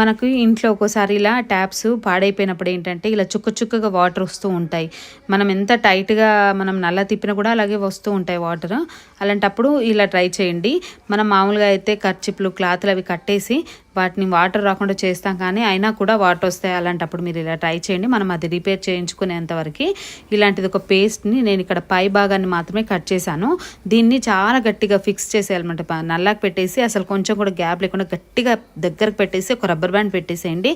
మనకు ఇంట్లో ఒక్కోసారి ఇలా ట్యాప్స్ పాడైపోయినప్పుడు ఏంటంటే ఇలా చుక్క చుక్కగా వాటర్ వస్తూ ఉంటాయి. మనం ఎంత టైట్గా మనం నల్ల తిప్పినా కూడా అలాగే వస్తూ ఉంటాయి వాటర్. అలాంటప్పుడు ఇలా ట్రై చేయండి. మనం మామూలుగా అయితే కర్చిప్లు క్లాత్లు అవి కట్టేసి వాటిని వాటర్ రాకుండా చేస్తాం కానీ అయినా కూడా వాటర్ వస్తాయి. అలాంటప్పుడు మీరు ఇలా ట్రై చేయండి. మనం అది రిపేర్ చేయించుకునేంత వరకు ఇలాంటిది ఒక పేస్ట్ని నేను ఇక్కడ పై భాగాన్ని మాత్రమే కట్ చేశాను. దీన్ని చాలా గట్టిగా ఫిక్స్ చేసేయాలన్నమాట. నల్లాకి పెట్టేసి అసలు కొంచెం కూడా గ్యాప్ లేకుండా గట్టిగా దగ్గరకు పెట్టేసి ఒక రబ్బర్ బ్యాండ్ పెట్టేసేయండి.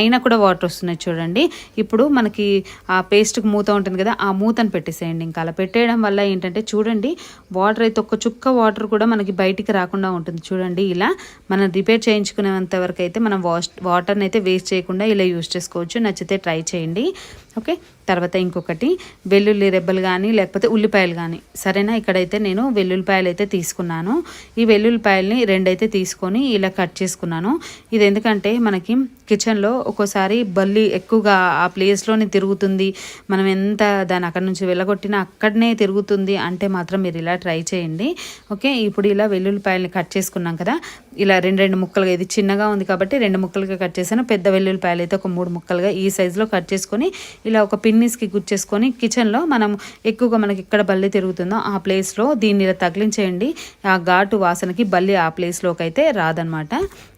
అయినా కూడా వాటర్ వస్తున్నాయి చూడండి. ఇప్పుడు మనకి ఆ పేస్ట్కి మూత ఉంటుంది కదా ఆ మూతను పెట్టేసేయండి. ఇంకా అలా పెట్టేయడం వల్ల ఏంటంటే చూడండి వాటర్ అయితే ఒక్క చుక్క వాటర్ కూడా మనకి బయటికి రాకుండా ఉంటుంది చూడండి ఇలా. మనం రిపేర్ చేయించుకునేంత వరకు అయితే మనం వాష్ వాటర్ని అయితే వేస్ట్ చేయకుండా ఇలా యూస్ చేసుకోవచ్చు. నచ్చితే ట్రై చేయండి. ఓకే తర్వాత ఇంకొకటి వెల్లుల్లి రెబ్బలు కానీ లేకపోతే ఉల్లిపాయలు కానీ సరేనా? ఇక్కడైతే నేను వెల్లుల్లిపాయలు అయితే తీసుకున్నాను. ఈ వెల్లుల్లిపాయల్ని రెండైతే తీసుకొని ఇలా కట్ చేసుకున్నాను. ఇది ఎందుకంటే మనకి కిచెన్లో ఒక్కోసారి బల్లి ఎక్కువగా ఆ ప్లేస్లోనే తిరుగుతుంది. మనం ఎంత దాన్ని అక్కడ నుంచి వెళ్ళగొట్టినా అక్కడనే తిరుగుతుంది అంటే మాత్రం మీరు ఇలా ట్రై చేయండి. ఓకే? ఇప్పుడు ఇలా వెల్లుల్లిపాయల్ని కట్ చేసుకున్నాం కదా? ఇలా రెండు రెండు ముక్కలుగా ఇది చిన్నగా ఉంది కాబట్టి రెండు ముక్కలుగా కట్ చేశాను. పెద్ద వెల్లుల్లిపాయలు అయితే ఒక మూడు ముక్కలుగా ఈ సైజులో కట్ చేసుకొని ఇలా ఒక పిన్నిస్కి గుచ్చేసుకొని కిచెన్లో మనం ఎక్కువగా మనకి ఎక్కడ బల్లి తిరుగుతుందో ఆ ప్లేస్లో దీన్ని ఇలా తగిలించేయండి. ఆ ఘాటు వాసనకి బల్లి ఆ ప్లేస్లోకి అయితే రాదనమాట.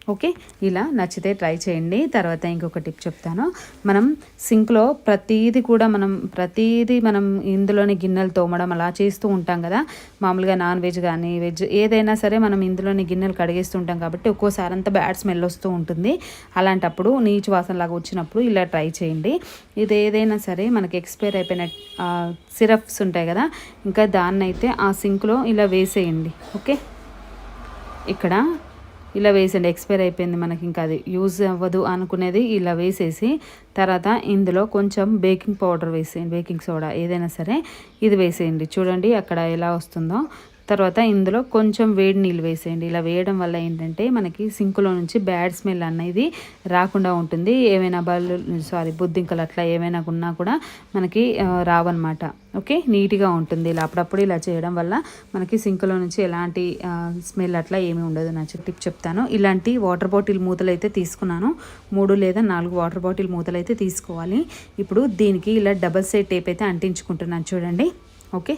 ఓకే ఇలా నచ్చితే ట్రై చేయండి. తర్వాత ఇంకొక టిప్ చెప్తాను. మనం సింక్లో ప్రతీది కూడా మనం ప్రతీది మనం ఇందులోని గిన్నెలు తోమడం అలా చేస్తూ ఉంటాం కదా. మామూలుగా నాన్ వెజ్ కానీ వెజ్ ఏదైనా సరే మనం ఇందులోని గిన్నెలు కడిగేస్తుంటాం కాబట్టి ఒక్కోసారి అంతా బ్యాడ్ స్మెల్ వస్తూ ఉంటుంది. అలాంటప్పుడు నీచు వాసన లాగా వచ్చినప్పుడు ఇలా ట్రై చేయండి. ఇది ఏదైనా సరే మనకి ఎక్స్పైర్ అయిపోయిన సిరప్స్ ఉంటాయి కదా. ఇంకా దాన్నైతే ఆ సింక్లో ఇలా వేసేయండి. ఓకే? ఇక్కడ ఇలా వేసండి ఎక్స్పైర్ అయిపోయింది మనకి ఇంకా అది. యూజ్ అవ్వదు అనుకునేది ఇలా వేసేసి తర్వాత ఇందులో కొంచెం బేకింగ్ పౌడర్ వేసేయండి. బేకింగ్ సోడా ఏదైనా సరే ఇది వేసేయండి. చూడండి అక్కడ ఎలా వస్తుందో. తర్వాత ఇందులో కొంచెం వేడి నీళ్ళు వేసేయండి. ఇలా వేయడం వల్ల ఏంటంటే మనకి సింకులో నుంచి బ్యాడ్ స్మెల్ అనేది రాకుండా ఉంటుంది. ఏమైనా బల్లు సారీ బుద్ధింకలు అట్లా ఏమైనా ఉన్నా కూడా మనకి రావన్నమాట. ఓకే? నీట్గా ఉంటుంది. ఇలా అప్పుడప్పుడు ఇలా చేయడం వల్ల మనకి సింకులో నుంచి ఎలాంటి స్మెల్ అట్లా ఏమీ ఉండదు. నా టిప్ చెప్తాను. ఇలాంటి వాటర్ బాటిల్ మూతలు అయితే తీసుకున్నాను. మూడు లేదా నాలుగు వాటర్ బాటిల్ మూతలు అయితే తీసుకోవాలి. ఇప్పుడు దీనికి ఇలా డబల్ సైడ్ టేప్ అయితే అంటించుకుంటున్నాను. చూడండి. ఓకే?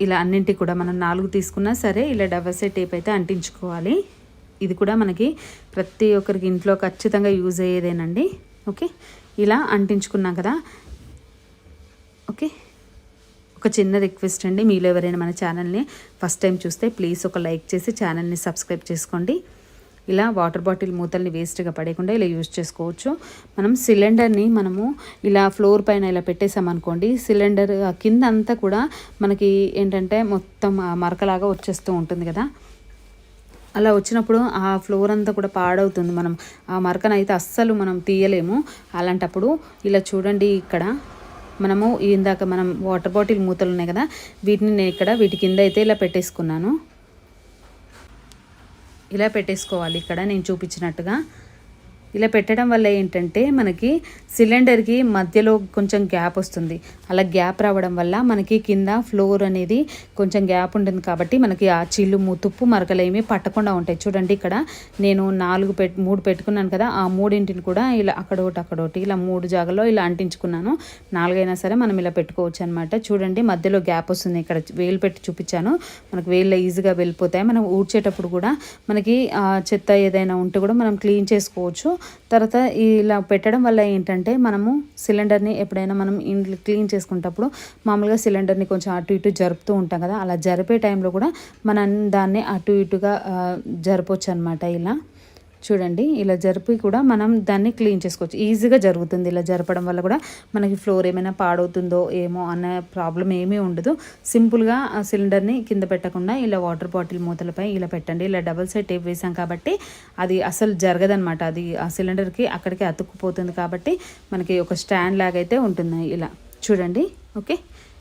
ఇలా అన్నింటికి కూడా మనం నాలుగు తీసుకున్నా సరే ఇలా డబల్ టేప్ అయితే అంటించుకోవాలి. ఇది కూడా మనకి ప్రతి ఒక్కరికి ఇంట్లో ఖచ్చితంగా యూజ్ అయ్యేదేనండి. ఓకే? ఇలా అంటించుకున్నాం కదా. ఓకే? ఒక చిన్న రిక్వెస్ట్ అండి. మీలో ఎవరైనా మన ఛానల్ని ఫస్ట్ టైం చూస్తే ప్లీజ్ ఒక లైక్ చేసి ఛానల్ని సబ్స్క్రైబ్ చేసుకోండి. ఇలా వాటర్ బాటిల్ మూతల్ని వేస్ట్గా పడేయకుండా ఇలా యూజ్ చేసుకోవచ్చు. మనం సిలిండర్ని మనము ఇలా ఫ్లోర్ పైన ఇలా పెట్టేసామనుకోండి సిలిండర్ కింద అంతా కూడా మనకి ఏంటంటే మొత్తం మరకలాగా వచ్చేస్తూ ఉంటుంది కదా. అలా వచ్చినప్పుడు ఆ ఫ్లోర్ అంతా కూడా పాడవుతుంది మనం. ఆ మరకనైతే అస్సలు మనం తీయలేము. అలాంటప్పుడు ఇలా చూడండి ఇక్కడ మనము ఇందాక మనం వాటర్ బాటిల్ మూతలు ఉన్నాయి కదా వీటిని నేను ఇక్కడ వీటి కింద అయితే ఇలా పెట్టేసుకున్నాను. ఇలా పెట్టేసుకోవాలి. ఇక్కడ నేను చూపించినట్టుగా. ఇలా పెట్టడం వల్ల ఏంటంటే మనకి సిలిండర్కి మధ్యలో కొంచెం గ్యాప్ వస్తుంది. అలా గ్యాప్ రావడం వల్ల మనకి కింద ఫ్లోర్ అనేది కొంచెం గ్యాప్ ఉంటుంది కాబట్టి మనకి ఆ చిల్లుము తుప్పు మరకలు ఏమీ పట్టకుండా ఉంటాయి. చూడండి ఇక్కడ నేను నాలుగు పెట్ మూడు పెట్టుకున్నాను కదా ఆ మూడింటిని కూడా ఇలా అక్కడ ఒకటి అక్కడ ఒకటి ఇలా మూడు జాగాలో ఇలా అంటించుకున్నాను. నాలుగైనా సరే మనం ఇలా పెట్టుకోవచ్చు అనమాట చూడండి మధ్యలో గ్యాప్ వస్తుంది. ఇక్కడ వేలు పెట్టి చూపించాను. మనకు వేళ్ళు ఈజీగా వెళ్ళిపోతాయి. మనం ఊడ్చేటప్పుడు కూడా మనకి చెత్త ఏదైనా ఉంటే కూడా మనం క్లీన్ చేసుకోవచ్చు. తర్వాత ఇలా పెట్టడం వల్ల ఏంటంటే మనము సిలిండర్ని ఎప్పుడైనా మనం ఇంట్లో క్లీన్ చేసుకునేటప్పుడు మామూలుగా సిలిండర్ని కొంచెం అటు ఇటు జరుపుతూ ఉంటాం కదా అలా జరిపే టైంలో కూడా మనం దాన్ని అటు ఇటుగా ఆ, జరపొచ్చు అనమాట ఇలా. చూడండి ఇలా జరిపి కూడా మనం దాన్ని క్లీన్ చేసుకోవచ్చు. ఈజీగా జరుగుతుంది ఇలా జరపడం వల్ల కూడా. మనకి ఫ్లోర్ ఏమైనా పాడవుతుందో ఏమో అనే ప్రాబ్లం ఏమీ ఉండదు. సింపుల్గా ఆ సిలిండర్ని కింద పెట్టకుండా ఇలా వాటర్ బాటిల్ మూతలపై ఇలా పెట్టండి. ఇలా డబల్ సైడ్ టేప్ వేసాం కాబట్టి అది అసలు జరగదనమాట అది ఆ సిలిండర్కి అక్కడికి అతుక్కుపోతుంది కాబట్టి మనకి ఒక స్టాండ్ లాగా అయితే ఉంటుంది ఇలా. చూడండి ఓకే?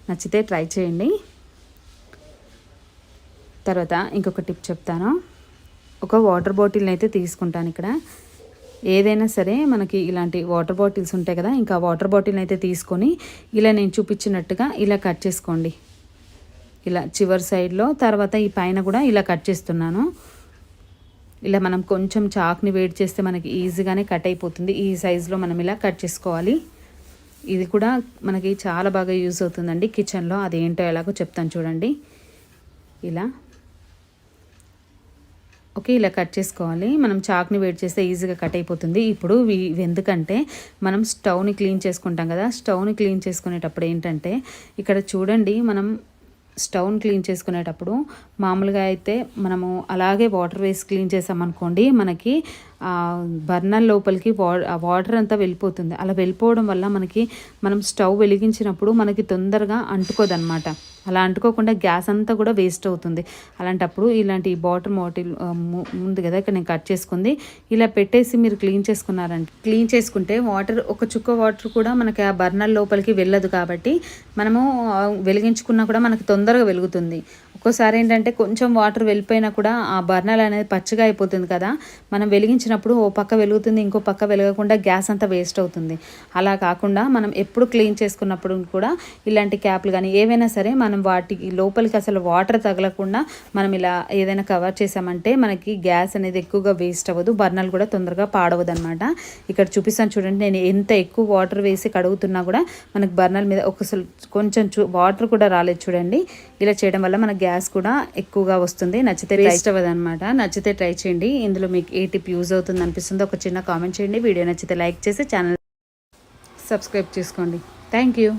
నచ్చితే ట్రై చేయండి. తర్వాత ఇంకొక టిప్ చెప్తాను. ఒక వాటర్ బాటిల్ని అయితే తీసుకుంటాను ఇక్కడ. ఏదైనా సరే మనకి ఇలాంటి వాటర్ బాటిల్స్ ఉంటాయి కదా ఇంకా వాటర్ బాటిల్ని అయితే తీసుకొని ఇలా నేను చూపించినట్టుగా ఇలా కట్ చేసుకోండి. ఇలా చివరి సైడ్లో తర్వాత ఈ పైన కూడా ఇలా కట్ చేస్తున్నాను. ఇలా మనం కొంచెం చాక్ని వేడి చేస్తే మనకి ఈజీగానే కట్ అయిపోతుంది. ఈ సైజులో మనం ఇలా కట్ చేసుకోవాలి. ఇది కూడా మనకి చాలా బాగా యూజ్ అవుతుందండి కిచెన్లో అదేంటో ఎలాగో చెప్తాను చూడండి. ఇలా. ఓకే ఇలా కట్ చేసుకోవాలి. మనం చాక్ని వేడి చేస్తే ఈజీగా కట్ అయిపోతుంది. ఇప్పుడు ఇవి ఎందుకంటే మనం స్టవ్ని క్లీన్ చేసుకుంటాం కదా స్టవ్ని క్లీన్ చేసుకునేటప్పుడు ఏంటంటే ఇక్కడ చూడండి మనం స్టవ్ని క్లీన్ చేసుకునేటప్పుడు మామూలుగా అయితే మనము అలాగే వాటర్ వేసి క్లీన్ చేసామనుకోండి మనకి బర్నర్ లోపలికి వా వాటర్ అంతా వెళ్ళిపోతుంది. అలా వెళ్ళిపోవడం వల్ల మనకి మనం స్టవ్ వెలిగించినప్పుడు మనకి తొందరగా అంటుకోదన్నమాట. అలా అంటుకోకుండా గ్యాస్ అంతా కూడా వేస్ట్ అవుతుంది. అలాంటప్పుడు ఇలాంటి బాటర్ మోటిల్ ఉంది కదా ఇక్కడ నేను కట్ చేసుకుంది. ఇలా పెట్టేసి మీరు క్లీన్ చేసుకున్నారంటే క్లీన్ చేసుకుంటే వాటర్ ఒక చుక్క వాటర్ కూడా మనకి ఆ బర్నర్ లోపలికి వెళ్ళదు కాబట్టి మనము వెలిగించుకున్నా కూడా మనకి తొందరగా వెలుగుతుంది. ఒక్కోసారి ఏంటంటే కొంచెం వాటర్ వెళ్ళిపోయినా కూడా ఆ బర్నర్ అనేది పచ్చిగా అయిపోతుంది కదా. మనం వెలిగించినప్పుడు ఓ పక్క వెలుగుతుంది ఇంకో పక్క వెలగకుండా గ్యాస్ అంతా వేస్ట్ అవుతుంది. అలా కాకుండా మనం ఎప్పుడు క్లీన్ చేసుకున్నప్పుడు కూడా ఇలాంటి క్యాప్లు కానీ ఏవైనా సరే మనం వాటికి లోపలికి అసలు వాటర్ తగలకుండా మనం ఇలా ఏదైనా కవర్ చేసామంటే మనకి గ్యాస్ అనేది ఎక్కువగా వేస్ట్ అవ్వదు బర్నర్లు కూడా తొందరగా పాడవదు అనమాట ఇక్కడ చూపిస్తాను చూడండి నేను ఎంత ఎక్కువ వాటర్ వేసి కడుగుతున్నా కూడా మనకి బర్నర్ మీద ఒకసారి కొంచెం చూ వాటర్ కూడా రాలేదు చూడండి. ఇలా చేయడం వల్ల మన గ్యాస్ కూడా ఎక్కువగా వస్తుంది. నచ్చితే వేస్ట్ అవ్వదు అనమాట నచ్చితే ట్రై చేయండి. ఇందులో మీకు ఏ టిప్ యూజ్ అవుతుంది అనిపిస్తుందో ఒక చిన్న కామెంట్ చేయండి. వీడియో నచ్చితే లైక్ చేసి ఛానల్ సబ్స్క్రైబ్ చేసుకోండి. Thank you.